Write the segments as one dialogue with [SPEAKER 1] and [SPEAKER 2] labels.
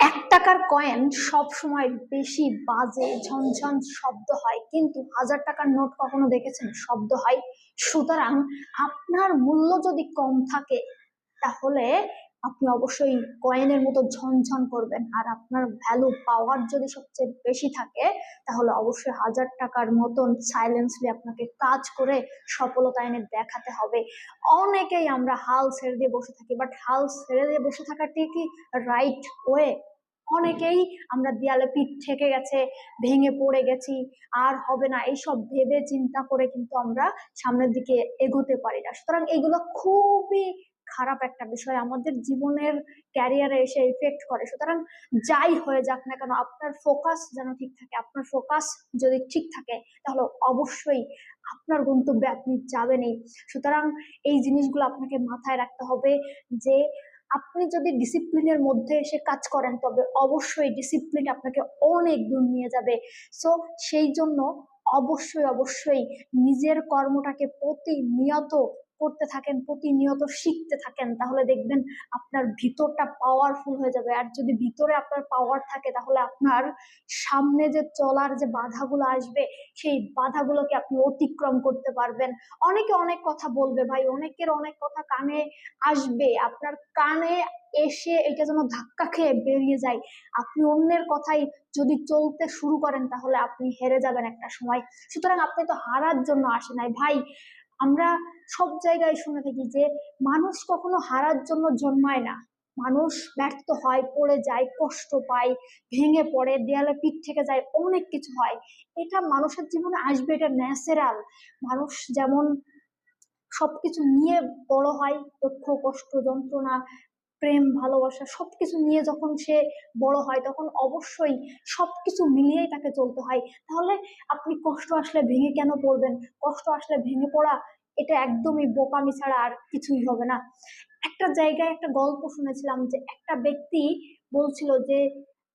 [SPEAKER 1] এক টাকার কয়েন সব সময় বেশি বাজে, ঝনঝন শব্দ হয়, কিন্তু হাজার টাকার নোট কখনো দেখেছেন? শব্দ হয়। সুতরাং আপনার মূল্য যদি কম থাকে, তাহলে আপনি অবশ্যই কয়েনের মতো ঝনঝন করবেন। আর আপনার ভ্যালু পাওয়ার যদি সবচেয়ে বেশি থাকে, তাহলে অবশ্যই হাজার টাকার মতন সাইলেন্সলি আপনাকে কাজ করে সফলতা এনে দেখাতে হবে। অনেকেই আমরা হাল ছেড়ে দিয়ে বসে থাকি বাট হাল ছেড়ে দিয়ে বসে থাকাটি কি রাইট ওয়ে অনেকেই আমরা দেয়ালে পিঠ ঠেকে গেছে, ভেঙে পড়ে গেছি, আর হবে না, এইসব ভেবে চিন্তা করে কিন্তু আমরা সামনের দিকে এগোতে পারি না। সুতরাং এগুলো খুবই খারাপ একটা বিষয়। আমাদের জীবনের ক্যারিয়ারে এসে ইফেক্ট করে। সুতরাং যাই হয়ে যাক না কেন, আপনার ফোকাস যেন ঠিক থাকে, আপনার ফোকাস যদি ঠিক থাকে, তাহলে অবশ্যই আপনার গন্তব্যে আপনি যাবেনই সুতরাং এই জিনিসগুলো আপনাকে মাথায় রাখতে হবে যে, আপনি যদি ডিসিপ্লিনের মধ্যে এসে কাজ করেন, তবে অবশ্যই ডিসিপ্লিন আপনাকে অনেক দূর নিয়ে যাবে। সো সেই জন্য অবশ্যই অবশ্যই নিজের কর্মটাকে প্রতিনিয়ত করতে থাকেন, প্রতিনিয়ত শিখতে থাকেন, তাহলে দেখবেন আপনার ভিতরটা পাওয়ারফুল হয়ে যাবে। আর যদি ভিতরে আপনার পাওয়ার থাকে, তাহলে আপনার সামনে যে চলার যে বাধাগুলো আসবে, সেই বাধাগুলোকে আপনি অতিক্রম করতে পারবেন। অনেকে অনেক কথা বলবে, ভাই, অনেকের অনেক কথা কানে আসবে। আপনার কানে এসে এটা যেন ধাক্কা খেয়ে বেরিয়ে যায়। আপনি অন্যের কথাই যদি চলতে শুরু করেন, তাহলে আপনি হেরে যাবেন একটা সময়। সুতরাং আপনি তো হারার জন্য আসে নাই। ভাই আমরা সব জায়গায় শুনে থাকি যে মানুষ কখনো হারার জন্য জন্মায় না। মানুষ ব্যর্থ হয়, পড়ে যায়, কষ্ট পায়, ভেঙে পড়ে, দেয়ালে পিঠ থেকে যায়, অনেক কিছু হয়। এটা মানুষের জীবনে আসবে, এটা ন্যাচারাল মানুষ যেমন সবকিছু নিয়ে বড় হয়, দুঃখ, কষ্ট, যন্ত্রণা প্রেম, ভালোবাসা সব কিছু নিয়ে যখন সে বড় হয়, তখন অবশ্যই সবকিছু মিলিয়েই তাকে চলতে হয়। তাহলে আপনি কষ্ট আসলে ভেঙে কেন পড়বেন? কষ্ট আসলে ভেঙে পড়া এটা একদমই বোকামি ছাড়া আর কিছুই হবে না। একটা জায়গায় একটা গল্প শুনেছিলাম যে একটা ব্যক্তি বলছিল যে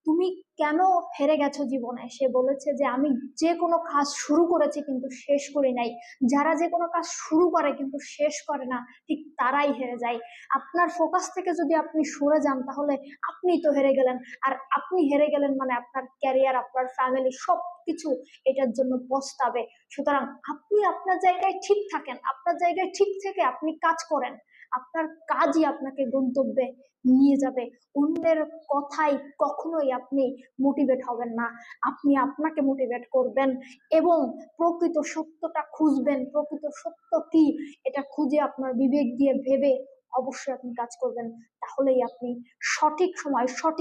[SPEAKER 1] তুমি কেন হেরে গেছো জীবনে? সে বলেছে যে, আমি যে কোনো কাজ শুরু করেছি কিন্তু শেষ করি নাই। যারা যে কোনো কাজ শুরু করে কিন্তু শেষ করে না, ঠিক তারাই হেরে যায়। আপনার ফোকাস থেকে যদি আপনি সরে যান, তাহলে আপনি তো হেরে গেলেন। আর আপনি হেরে গেলেন মানে আপনার ক্যারিয়ার আপনার ফ্যামিলি সব কিছু এটার জন্য পস্তাবে। সুতরাং আপনি আপনার জায়গায় ঠিক থাকেন। আপনার জায়গায় ঠিক থেকে আপনি কাজ করেন। আপনার কাজই আপনাকে গন্তব্যে নিয়ে যাবে। অন্যের কথাই কখনোই আপনি মোটিভেট হবেন না। আপনি আপনাকে মোটিভেট করবেন এবং প্রকৃত সত্যটা খুঁজবেন। প্রকৃত সত্য কি? এটা খুঁজে আপনার বিবেক দিয়ে ভেবে অবশ্যই আপনি কাজ করবেন। তাহলেই আপনি সঠিক সময় সঠিক